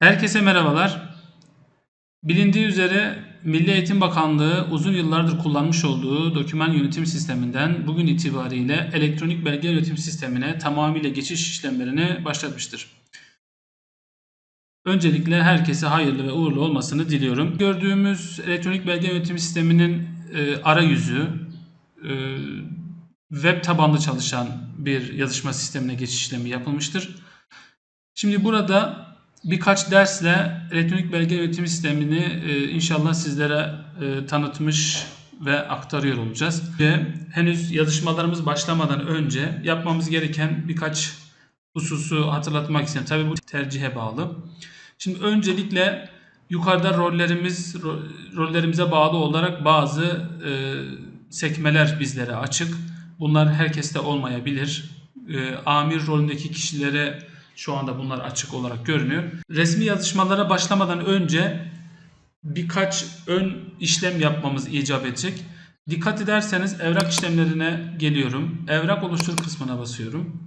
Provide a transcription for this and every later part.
Herkese merhabalar. Bilindiği üzere Milli Eğitim Bakanlığı uzun yıllardır kullanmış olduğu doküman yönetim sisteminden bugün itibariyle elektronik belge yönetim sistemine tamamıyla geçiş işlemlerini başlatmıştır. Öncelikle herkese hayırlı ve uğurlu olmasını diliyorum. Gördüğümüz elektronik belge yönetim sisteminin e, arayüzü e, web tabanlı çalışan bir yazışma sistemine geçiş işlemi yapılmıştır. Şimdi burada birkaç dersle elektronik belge yönetimi sistemini e, inşallah sizlere e, tanıtmış ve aktarıyor olacağız. Ve henüz yazışmalarımız başlamadan önce yapmamız gereken birkaç hususu hatırlatmak istiyorum. Tabii bu tercihe bağlı. Şimdi öncelikle yukarıda rollerimiz ro- rollerimize bağlı olarak bazı e, sekmeler bizlere açık. Bunlar herkeste olmayabilir. E, amir rolündeki kişilere şu anda bunlar açık olarak görünüyor. Resmi yazışmalara başlamadan önce birkaç ön işlem yapmamız icap edecek. Dikkat ederseniz evrak işlemlerine geliyorum. Evrak oluştur kısmına basıyorum.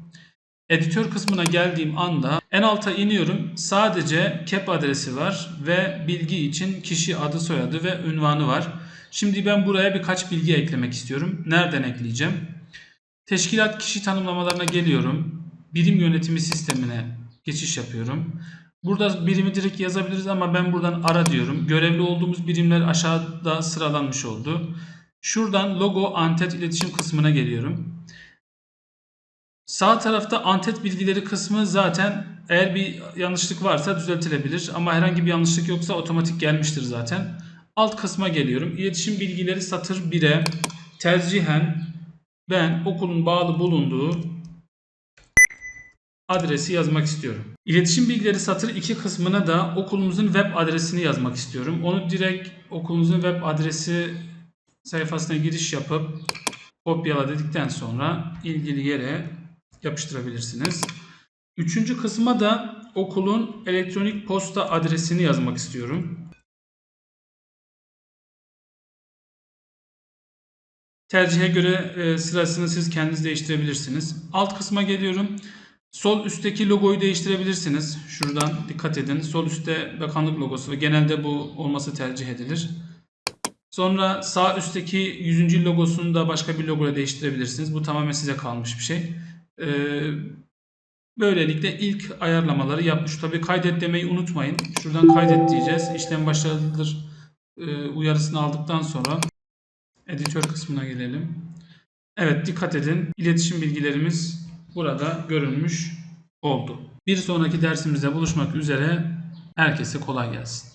Editör kısmına geldiğim anda en alta iniyorum. Sadece CAP adresi var ve bilgi için kişi adı soyadı ve ünvanı var. Şimdi ben buraya birkaç bilgi eklemek istiyorum. Nereden ekleyeceğim? Teşkilat kişi tanımlamalarına geliyorum. Birim yönetimi sistemine geçiş yapıyorum. Burada birimi direkt yazabiliriz ama ben buradan ara diyorum. Görevli olduğumuz birimler aşağıda sıralanmış oldu. Şuradan logo antet iletişim kısmına geliyorum. Sağ tarafta antet bilgileri kısmı zaten eğer bir yanlışlık varsa düzeltilebilir ama herhangi bir yanlışlık yoksa otomatik gelmiştir zaten. Alt kısma geliyorum. İletişim bilgileri satır 1'e tercihen ben okulun bağlı bulunduğu adresi yazmak istiyorum. İletişim bilgileri satır 2 kısmına da okulumuzun web adresini yazmak istiyorum. Onu direkt okulumuzun web adresi sayfasına giriş yapıp kopyala dedikten sonra ilgili yere yapıştırabilirsiniz. Üçüncü kısma da okulun elektronik posta adresini yazmak istiyorum. Tercihe göre e, sırasını siz kendiniz değiştirebilirsiniz. Alt kısma geliyorum. Sol üstteki logoyu değiştirebilirsiniz. Şuradan dikkat edin. Sol üstte bakanlık logosu ve genelde bu olması tercih edilir. Sonra sağ üstteki 100. logosunu da başka bir logoya değiştirebilirsiniz. Bu tamamen size kalmış bir şey. Ee, böylelikle ilk ayarlamaları yapmış. Tabii kaydet demeyi unutmayın. Şuradan kaydet diyeceğiz. İşlem başarılıdır e, uyarısını aldıktan sonra editör kısmına gelelim. Evet dikkat edin. İletişim bilgilerimiz burada görünmüş oldu. Bir sonraki dersimizde buluşmak üzere. Herkese kolay gelsin.